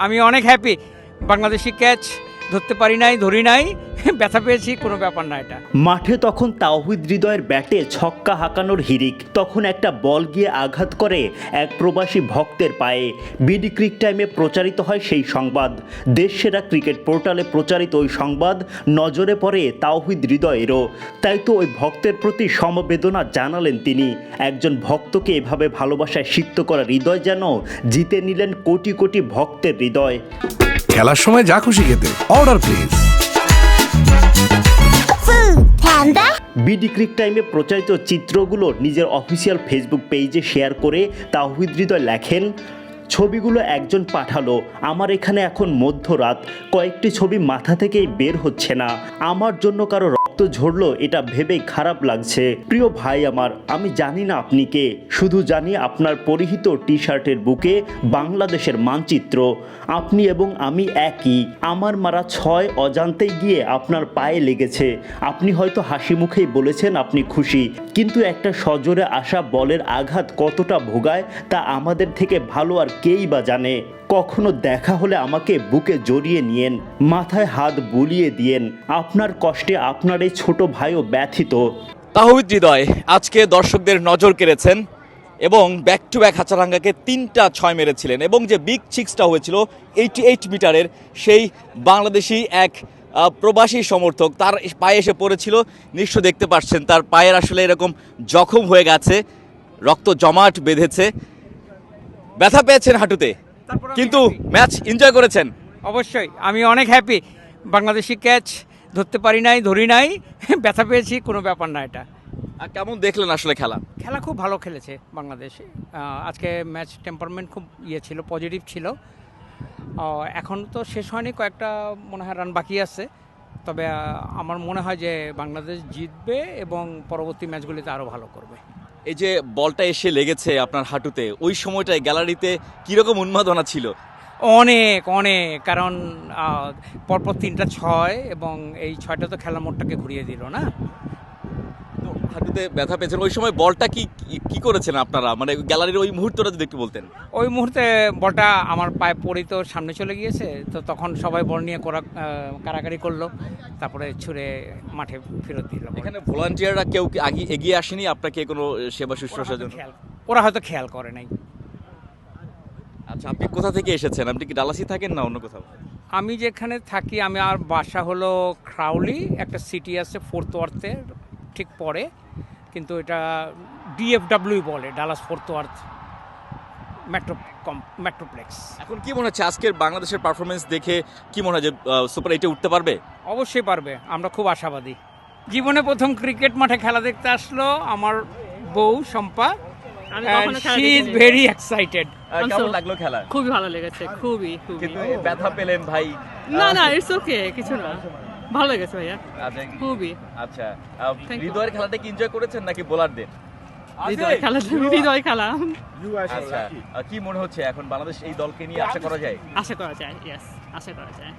আমি অনেক happy Bangladeshi catch ধরতে পারি নাই, ধরি নাই, ব্যথা পেয়েছি, কোনো ব্যাপার না এটা। মাঠে তখন তাওহিদ হৃদয়ের ব্যাটে ছক্কা হাঁকানোর হিরিক, তখন একটা বল গিয়ে আঘাত করে এক প্রবাসী ভক্তের পায়ে। বিডি ক্রিক টাইমে প্রচারিত হয় সেই সংবাদ। দেশসেরা ক্রিকেট পোর্টালে প্রচারিত ওই সংবাদ নজরে পড়ে তাওহিদ হৃদয়েরও। তাই তো ওই ভক্তের প্রতি সমবেদনা জানালেন তিনি। একজন ভক্তকে এভাবে ভালোবাসায় সিক্ত করা হৃদয় যেন জিতে নিলেন কোটি কোটি ভক্তের হৃদয়। খেলার সময় যা খুশি খেতে অর্ডার প্লিজ. বিডি ক্রিক টাইমে প্রচারিত চিত্রগুলো নিজের অফিসিয়াল ফেসবুক পেজে শেয়ার করে তাহিদ হৃদয় লেখেন ছবিগুলো একজন পাঠালো আমার এখানে এখন মধ্যরাত কয়েকটি ছবি মাথা থেকেই বের হচ্ছে না আমার জন্য কারও রক্ত ঝরলো, এটা ভেবেই খারাপ লাগছে। প্রিয় ভাই আমার, আমি জানি না আপনি কে। শুধু জানি আপনার পরিহিত টি শার্টের বুকে বাংলাদেশের মানচিত্র। আপনি এবং আমি একই। আমার মারা ছয় অজান্তে গিয়ে আপনার পায়ে লেগেছে। আপনি হয়তো হাসি মুখেই বলেছেন আপনি খুশি। কিন্তু একটা সজোরে আসা বলের আঘাত কতটা ভোগায়, তা আমাদের থেকে ভালো আর কেই বা জানে। কখনো দেখা হলে আমাকে বুকে জড়িয়ে নিয়েন, মাথায় হাত বুলিয়ে দিয়েন। আপনার কষ্টে আপনার ছোট ভাইও ব্যথিত। তাহিদ হৃদয় আজকে দর্শকদের নজর কেড়েছেন এবং ব্যাক টু ব্যাক হাচারাঙ্গাকে তিনটা ছয় মেরেছিলেন এবং যে বিগ সিক্সটা হয়েছিল এইটি এইট মিটারের সেই বাংলাদেশি এক প্রবাসী সমর্থক তার পায়ে এসে পড়েছিল নিশ্চয় দেখতে পাচ্ছেন তার পায়ের আসলে এরকম জখম হয়ে গেছে রক্ত জমাট বেঁধেছে। ব্যথা পেয়েছেন হাঁটুতে তারপর কিন্তু ম্যাচ এনজয় করেছেন। অবশ্যই আমি অনেক হ্যাপি বাংলাদেশি ক্যাচ ধরতে পারি নাই ধরি নাই ব্যথা পেয়েছি কোনো ব্যাপার না এটা। আর কেমন দেখলেন আসলে খেলা? খেলা খুব ভালো খেলেছে বাংলাদেশ। আজকে ম্যাচ টেম্পারমেন্ট খুব ইয়ে ছিল পজিটিভ ছিল। এখন তো শেষ হয়নি কয়েকটা মনে হয় রান বাকি আছে। তবে আমার মনে হয় যে বাংলাদেশ জিতবে এবং পরবর্তী ম্যাচগুলিতে আরও ভালো করবে। এই যে বলটা এসে লেগেছে আপনার হাঁটুতে ওই সময়টায় গ্যালারিতে কীরকম উন্মাদনা ছিল? অনেক অনেক। কারণ পরপর তিনটা ছয় এবং এই ছয়টা তো খেলার মোড়টাকে ঘুরিয়ে দিল না? তো হাঁটুতে ব্যথা পেয়েছেন। ওই সময় বলটা কি কি- করেছেন আপনারা? মানে গ্যালারির ওই মুহূর্তটা যদি একটু বলতেন। ওই মুহূর্তে বলটা আমার পায়ে পড়েই তো সামনে চলে গিয়েছে। তো তখন সবাই বল নিয়ে করা কারাকারি করল। তারপরে ছুঁড়ে মাঠে ফেরত দিল এখানে ভলান্টিয়াররা কেউ আগে এগিয়ে আসেনি? আপনাকে কোনো সেবা শুশ্রূষার জন্য? ওরা হয়তো খেয়াল করে নাই। আচ্ছা আপনি কোথা থেকে এসেছেন? আপনি কি ডালাসি থাকেন না অন্য কোথাও? আমি যেখানে থাকি আমি আর বাসা হলো ক্রাউলি একটা সিটি আছে ফোর্থ ওয়ার্থের ঠিক পরে কিন্তু এটা ডিএফডাব্লিউ বলে ডালাস ফোর্থ ওয়ার্থ মেট্রো কম মেট্রোপ্লেক্স এখন কি মনে হচ্ছে আজকের বাংলাদেশের পারফরমেন্স দেখে কি মনে হয় যে সুপার এইটে উঠতে পারবে? অবশ্যই পারবে আমরা খুব আশাবাদী। জীবনে প্রথম ক্রিকেট মাঠে খেলা দেখতে আসলো আমার বউ শম্পা। শি ইজ দেখিনি। ভেরি এক্সাইটেড কেমন লাগল খেলা? খুবই ভালো লেগেছে খুবই খুবই। কিন্তু ব্যথা পেলেন ভাই না না ইটস ওকে কিছু না। ভালো লেগেছে ভাইয়া আচ্ছা খুবই। আচ্ছা হৃদয়ের খেলাটা কি এনজয় করেছেন নাকি বোলারদের? হৃদয় খেলা। হৃদয় খেলা আচ্ছা কি মনে হচ্ছে এখন বাংলাদেশ এই দলকে নিয়ে আশা করা যায়? আশা করা যায় ইয়েস আশা করা যায়।